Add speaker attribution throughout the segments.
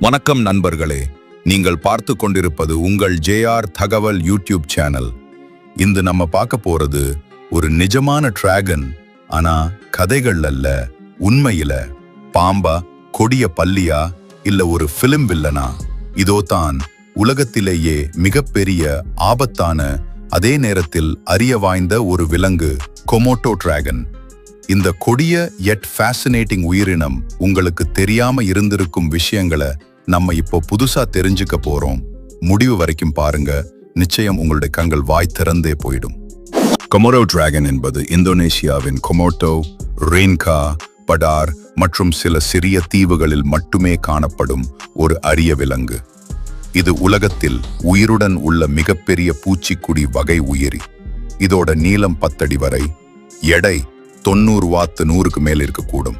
Speaker 1: வணக்கம் நண்பர்களே. நீங்கள் பார்த்து கொண்டிருப்பது உங்கள் ஜேஆர் தகவல் யூடியூப் சேனல். இன்று நம்ம பார்க்க போறது ஒரு நிஜமான டிராகன் ஆனா கதைகள் அல்ல உண்மையில. பாம்பா கொடிய பல்லியா இல்ல ஒரு பிலிம் வில்லனா இதோ தான் உலகத்திலேயே மிகப்பெரிய ஆபத்தான அதே நேரத்தில் அறிய வாய்ந்த ஒரு விலங்கு கொமோட்டோ டிராகன். இந்த கொடிய எட் ஃபேசினேட்டிங் உயிரினம் உங்களுக்கு தெரியாம இருந்திருக்கும் விஷயங்களை நம்ம இப்போ புதுசா தெரிஞ்சுக்க போறோம். முடிவு வரைக்கும் பாருங்க. நிச்சயம் உங்களுடைய கண்கள் வாய் திறந்தே போயிடும். கொமோரோ டிராகன் என்பது இந்தோனேசியாவின் கொமோட்டோ ரேன்கா படார் மற்றும் சில சிறிய தீவுகளில் மட்டுமே காணப்படும் ஒரு அரிய விலங்கு. இது உலகத்தில் உயிருடன் உள்ள மிகப்பெரிய பூச்சிக்குடி வகை உயிரி. இதோட நீளம் பத்தடி வரை எடை தொண்ணூறு வாத்து நூறுக்கு மேல் இருக்கக்கூடும்.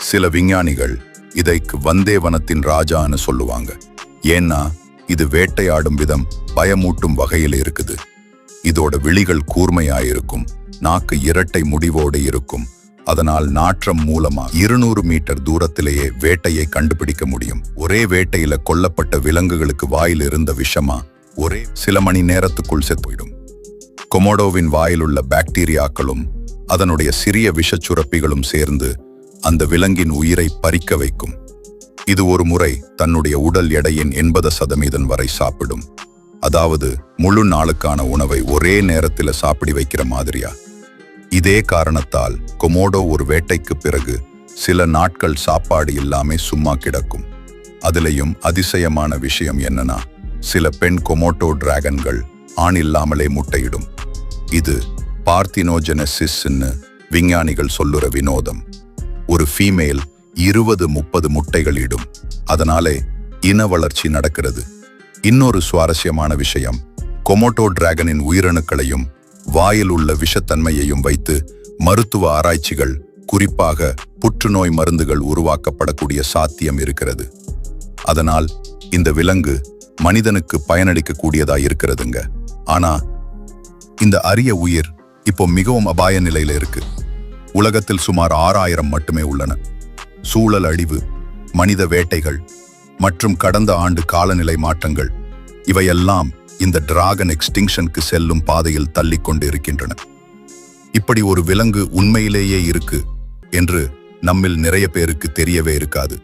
Speaker 1: சில விஞ்ஞானிகள் இதைக்கு வந்தே வனத்தின் ராஜான்னு சொல்லுவாங்க. ஏன்னா இது வேட்டையாடும் விதம் பயமூட்டும் வகையில் இருக்குது. இதோட விழிகள் கூர்மையாயிருக்கும் நாக்கு இரட்டை முடிவோடு இருக்கும். அதனால் நாற்றம் மூலமா இருநூறு மீட்டர் தூரத்திலேயே வேட்டையை கண்டுபிடிக்க முடியும். ஒரே வேட்டையில கொல்லப்பட்ட விலங்குகளுக்கு வாயில் இருந்த விஷமா ஒரே சில மணி நேரத்துக்குள் செத்து போயிடும். கொமோடோவின் வாயிலுள்ள பாக்டீரியாக்களும் அதனுடைய சிறிய விஷச்சுரப்பிகளும் சேர்ந்து அந்த விலங்கின் உயிரை பறிக்க வைக்கும். இது ஒரு முறை தன்னுடைய உடல் எடையின் எண்பது சதவீதம் வரை சாப்பிடும். அதாவது முழு நாளுக்கான உணவை ஒரே நேரத்தில் சாப்பிடி வைக்கிற மாதிரியா? இதே காரணத்தால் கொமோடோ ஒரு வேட்டைக்கு பிறகு சில நாட்கள் சாப்பாடு இல்லாமே சும்மா கிடக்கும். அதிலையும் அதிசயமான விஷயம் என்னன்னா சில பெண் கொமோட்டோ டிராகன்கள் ஆண் இல்லாமலே முட்டையிடும். இது பார்த்தினோஜெனசிஸ்ன்னு விஞ்ஞானிகள் சொல்லுற வினோதம். ஒரு ஃபீமேல் இருபது முப்பது முட்டைகள் இடும். அதனாலே இன வளர்ச்சி நடக்கிறது. இன்னொரு சுவாரஸ்யமான விஷயம் கொமோட்டோ டிராகனின் உயிரணுக்களையும் வாயில் உள்ள விஷத்தன்மையையும் வைத்து மருத்துவ ஆராய்ச்சிகள் குறிப்பாக புற்றுநோய் மருந்துகள் உருவாக்கப்படக்கூடிய சாத்தியம் இருக்கிறது. அதனால் இந்த விலங்கு மனிதனுக்கு பயனளிக்கக்கூடியதா இருக்கிறதுங்க. ஆனா இந்த அரிய உயிர் இப்போ மிகவும் அபாய நிலையில இருக்கு. உலகத்தில் சுமார் ஆறாயிரம் மட்டுமே உள்ளன. சூழல் அழிவு மனித வேட்டைகள் மற்றும் கடந்த ஆண்டு காலநிலை மாற்றங்கள் இவையெல்லாம் இந்த டிராகன் எக்ஸ்டிங்ஷனுக்கு செல்லும் பாதையில் தள்ளிக் கொண்டு இருக்கின்றன இப்படி ஒரு விலங்கு உண்மையிலேயே இருக்கு என்று நம்மில் நிறைய பேருக்கு தெரியவே இருக்காது.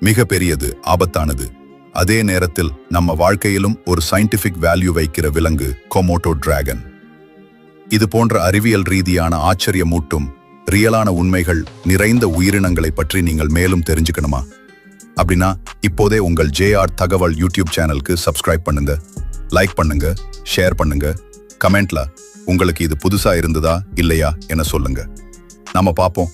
Speaker 1: மிக பெரியது ஆபத்தானது. அதே நேரத்தில் நம்ம வாழ்க்கையிலும் ஒரு சயின்டிபிக் வேல்யூ வைக்கிற விலங்கு கொமோட்டோ டிராகன் இது போன்ற அறிவியல் ரீதியான ஆச்சரியமூட்டும் ரியலான உண்மைகள் நிறைந்த உயிரினங்களை பற்றி நீங்கள் மேலும் தெரிஞ்சுக்கணுமா? அப்படின்னா இப்போதே உங்கள் ஜேஆர் தகவல் யூடியூப் சேனலுக்கு சப்ஸ்கிரைப் பண்ணுங்க லைக் பண்ணுங்க ஷேர் பண்ணுங்க. கமெண்ட்ல உங்களுக்கு இது புதுசா இருந்ததா இல்லையா என சொல்லுங்க. நம்ம பார்ப்போம்.